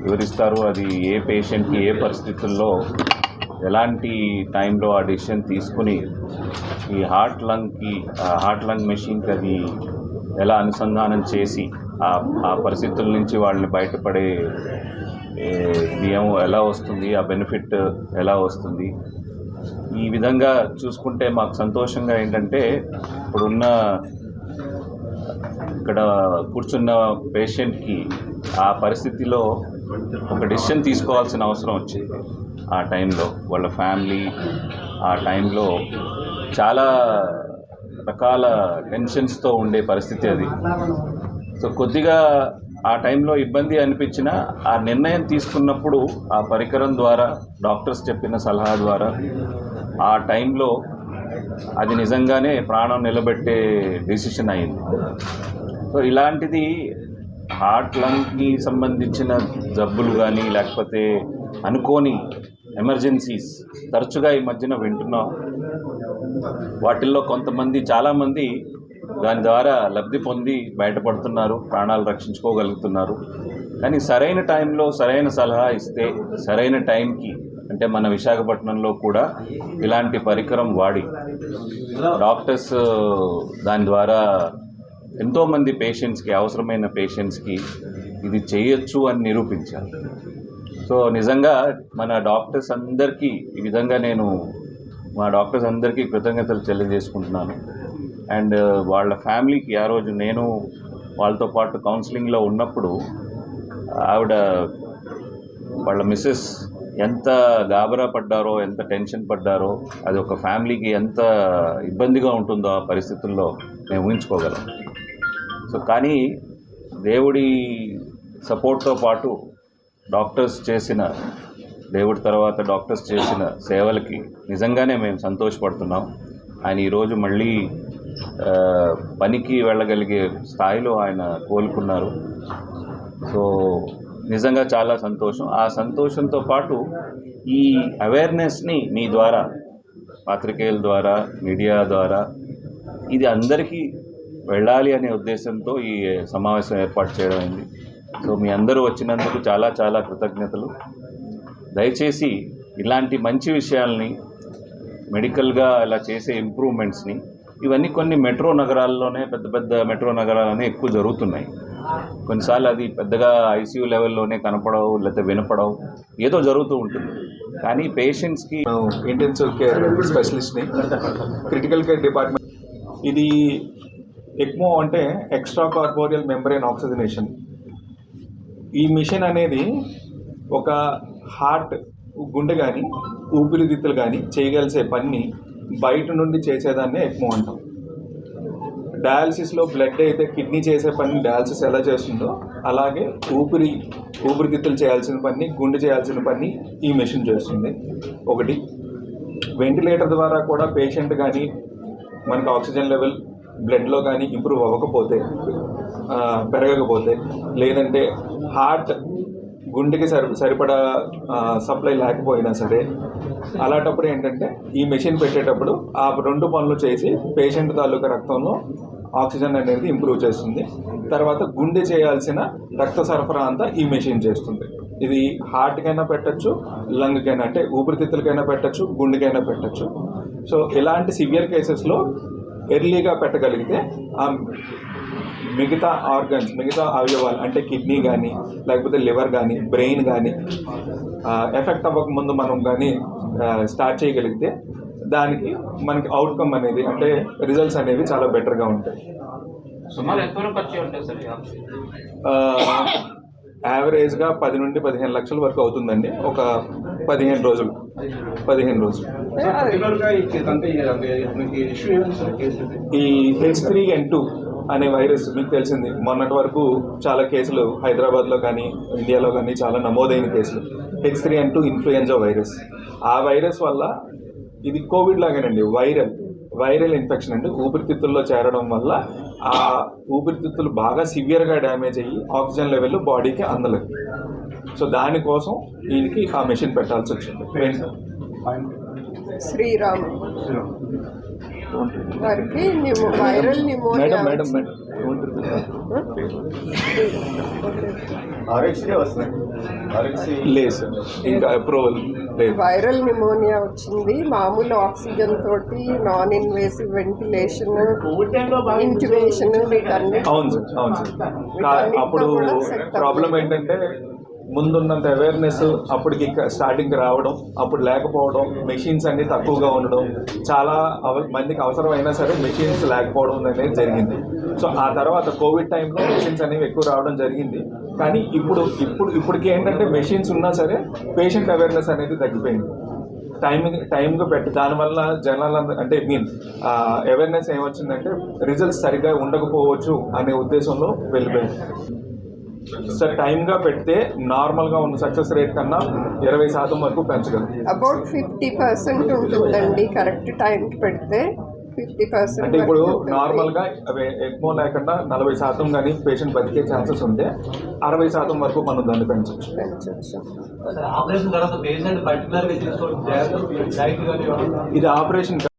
వివరిస్తారు అది ఏ పేషెంట్కి ఏ పరిస్థితుల్లో ఎలాంటి టైంలో ఆ డిసిషన్ తీసుకుని ఈ హార్ట్ లంగ్కి హార్ట్ లంగ్ మెషిన్కి అది ఎలా అనుసంధానం చేసి ఆ ఆ పరిస్థితుల నుంచి వాళ్ళని బయటపడే నియమం ఎలా వస్తుంది ఆ బెనిఫిట్ ఎలా వస్తుంది? ఈ విధంగా చూసుకుంటే మాకు సంతోషంగా ఏంటంటే ఇప్పుడున్న ఇక్కడ కూర్చున్న పేషెంట్కి ఆ పరిస్థితిలో ఒక డెసిషన్ తీసుకోవాల్సిన అవసరం వచ్చింది. ఆ టైంలో వాళ్ళ ఫ్యామిలీ ఆ టైంలో చాలా రకాల టెన్షన్స్తో ఉండే పరిస్థితి అది. సో కొద్దిగా ఆ టైంలో ఇబ్బంది అనిపించిన ఆ నిర్ణయం తీసుకున్నప్పుడు ఆ పరికరం ద్వారా డాక్టర్స్ చెప్పిన సలహా ద్వారా ఆ టైంలో అది నిజంగానే ప్రాణం నిలబెట్టే డెసిషన్ అయింది. సో ఇలాంటిది హార్ట్ లంగ్కి సంబంధించిన జబ్బులు కానీ లేకపోతే అనుకోని ఎమర్జెన్సీస్ తరచుగా ఈ మధ్యన వింటున్నాం. వాటిల్లో కొంతమంది చాలామంది దాని ద్వారా లబ్ధి పొంది బయటపడుతున్నారు ప్రాణాలు రక్షించుకోగలుగుతున్నారు. కానీ సరైన టైంలో సరైన సలహా ఇస్తే సరైన టైంకి అంటే మన విశాఖపట్నంలో కూడా ఇలాంటి పరికరం వాడి డాక్టర్స్ దాని ద్వారా ఎంతోమంది పేషెంట్స్కి అవసరమైన పేషెంట్స్కి ఇది చేయొచ్చు అని నిరూపించారు. సో నిజంగా మన డాక్టర్స్ అందరికీ ఈ విధంగా నేను మా డాక్టర్స్ అందరికీ కృతజ్ఞతలు తెలియజేసుకుంటున్నాను. అండ్ వాళ్ళ ఫ్యామిలీకి ఆ రోజు నేను వాళ్ళతో పాటు కౌన్సిలింగ్లో ఉన్నప్పుడు ఆవిడ వాళ్ళ మిస్సెస్ ఎంత గాబరా పడ్డారో ఎంత టెన్షన్ పడ్డారో అది ఒక ఫ్యామిలీకి ఎంత ఇబ్బందిగా ఉంటుందో ఆ పరిస్థితుల్లో మేము ఊహించుకోగలం సో కానీ దేవుడి సపోర్ట్తో పాటు డాక్టర్స్ చేసిన దేవుడి తర్వాత డాక్టర్స్ చేసిన సేవలకి నిజంగానే మేము సంతోషపడుతున్నాం. ఆయన ఈరోజు మళ్ళీ పనికి వెళ్ళగలిగే స్థాయిలో ఆయన కోలుకున్నారు. సో నిజంగా చాలా సంతోషం. ఆ సంతోషంతో పాటు ఈ అవేర్నెస్ని మీ ద్వారా పాత్రికేయుల ద్వారా మీడియా ద్వారా ఇది అందరికీ వెళ్ళాలి అనే ఉద్దేశంతో ఈ సమావేశం ఏర్పాటు చేయడం అయింది. సో మీ అందరూ వచ్చినందుకు చాలా చాలా కృతజ్ఞతలు. దయచేసి ఇలాంటి మంచి విషయాల్ని మెడికల్గా ఇలా చేసే ఇంప్రూవ్మెంట్స్ని ఇవన్నీ కొన్ని మెట్రో నగరాల్లోనే పెద్ద పెద్ద మెట్రో నగరాలనే ఎక్కువ జరుగుతున్నాయి. కొన్నిసార్లు అది పెద్దగా ఐసీయూ లెవెల్లోనే కనపడవు లేకపోతే వినపడవు ఏదో జరుగుతూ ఉంటుంది. కానీ పేషెంట్స్కి ఇంటెన్సివ్ కేర్ స్పెషలిస్ట్ని క్రిటికల్ కేర్ డిపార్ట్మెంట్ ఇది ఎక్మో అంటే ఎక్స్ట్రా కార్పోరియల్ మెంబ్రెయిన్ ఆక్సిజనేషన్ ఈ మిషన్ అనేది ఒక హార్ట్ గుండె కానీ ఊపిరితిత్తులు కానీ చేయగలిసే పని బయట నుండి చేసేదాన్ని ఎక్మో అంటాం. డయాలసిస్లో బ్లడ్ అయితే కిడ్నీ చేసే పని డయాలసిస్ ఎలా చేస్తుందో అలాగే ఊపిరి ఊపిరితిత్తులు చేయాల్సిన పని గుండె చేయాల్సిన పని ఈ మెషిన్ చేస్తుంది. ఒకటి వెంటిలేటర్ ద్వారా కూడా పేషెంట్ కానీ మనకు ఆక్సిజన్ లెవెల్ బ్లడ్లో కానీ ఇంప్రూవ్ అవ్వకపోతే పెరగకపోతే లేదంటే హార్ట్ గుండెకి సరి సరిపడా సప్లై లేకపోయినా సరే అలాంటప్పుడు ఏంటంటే ఈ మెషిన్ పెట్టేటప్పుడు ఆ రెండు పనులు చేసి పేషెంట్ తాలూకా రక్తంలో ఆక్సిజన్ అనేది ఇంప్రూవ్ చేస్తుంది. తర్వాత గుండె చేయాల్సిన రక్త సరఫరా అంతా ఈ మెషిన్ చేస్తుంది. ఇది హార్ట్కైనా పెట్టచ్చు లంగ్కైనా అంటే ఊపిరితిత్తులకైనా పెట్టచ్చు గుండెకైనా పెట్టచ్చు. సో ఇలాంటి సివియర్ కేసెస్లో ఎర్లీగా పెట్టగలిగితే ఆ మిగతా ఆర్గన్స్ మిగతా అవయవాలు అంటే కిడ్నీ కానీ లేకపోతే లివర్ కానీ బ్రెయిన్ కానీ ఎఫెక్ట్ అవ్వక ముందు మనం కానీ స్టార్ట్ చేయగలిగితే దానికి మనకి అవుట్కమ్ అనేది అంటే రిజల్ట్స్ అనేవి చాలా బెటర్గా ఉంటాయి సుమారు ఎంతవరకు ఖర్చు ఉంటుంది సార్? యావరేజ్గా పది నుండి పదిహేను లక్షల వరకు అవుతుందండి. ఒక పదిహేను రోజులు. పదిహేను రోజులు? ఈ హెచ్ త్రీ ఎన్ టూ అనే వైరస్ మీకు తెలిసింది. మొన్నటి వరకు చాలా కేసులు హైదరాబాద్లో కానీ ఇండియాలో కానీ చాలా నమోదైన కేసులు. H three N two influenza virus. ఆ వైరస్ వల్ల ఇది కోవిడ్ లాగానండి. వైరల్. వైరల్ ఇన్ఫెక్షన్ అండి ఊపిరితిత్తుల్లో చేరడం వల్ల ఆ ఊపిరితిత్తులు బాగా సివియర్గా డ్యామేజ్ అయ్యి ఆక్సిజన్ లెవెల్ బాడీకి అందలేదు సో దానికోసం దీనికి ఆ మెషిన్ పెట్టాల్సి వచ్చింది. ఫైన్. శ్రీరామ్ వారికి వైరల్ మేడం న్యూమోనియా మేడం లేదు సార్ ఇంకా అప్రూవల్ లేదు. వైరల్ న్యూమోనియా వచ్చింది. మామూలు ఆక్సిజన్ తోటి నాన్ ఇన్వేసివ్ వెంటిలేషన్ వీటన్నిటి అవును సార్ అవును సార్ కా- అప్పుడు ప్రాబ్లం ఏంటంటే ముందున్నంత అవేర్నెస్ అప్పటికి స్టార్టింగ్ రావడం అప్పుడు లేకపోవడం మెషిన్స్ అన్ని తక్కువగా ఉండడం చాలా అవ- మందికి అవసరమైనా సరే మెషిన్స్ లేకపోవడం అనేది జరిగింది. సో ఆ తర్వాత కోవిడ్ టైంలో మెషిన్స్ అనేవి ఎక్కువ రావడం జరిగింది. కానీ ఇప్పుడు ఇప్పుడు ఇప్పటికి ఏంటంటే మెషిన్స్ ఉన్నా సరే పేషెంట్ అవేర్నెస్ అనేది తగ్గిపోయింది. టైమింగ్ టైంగా పెట్టి దానివల్ల జనాలు అంటే మీన్ అవేర్నెస్ ఏమొచ్చిందంటే రిజల్ట్స్ సరిగ్గా ఉండకపోవచ్చు అనే ఉద్దేశంలో వెళ్ళిపోయింది. సార్ టైంగా పెడితే నార్మల్గా ఉన్న సక్సెస్ రేట్ కన్నా ఇరవై శాతం వరకు పెంచగలం. అబౌట్ ఫిఫ్టీ పర్సెంట్ ఉంటుందండి కరెక్ట్ టైంకి పెడితే ఫిఫ్టీ పర్సెంట్ అంటే ఇప్పుడు నార్మల్గా అవి ఎక్కువ లేకుండా నలభై శాతం కానీ పేషెంట్ బతికే ఛాన్సెస్ ఉంటే అరవై శాతం వరకు మనం దాన్ని పెంచవచ్చు. గా ఇది ఆపరేషన్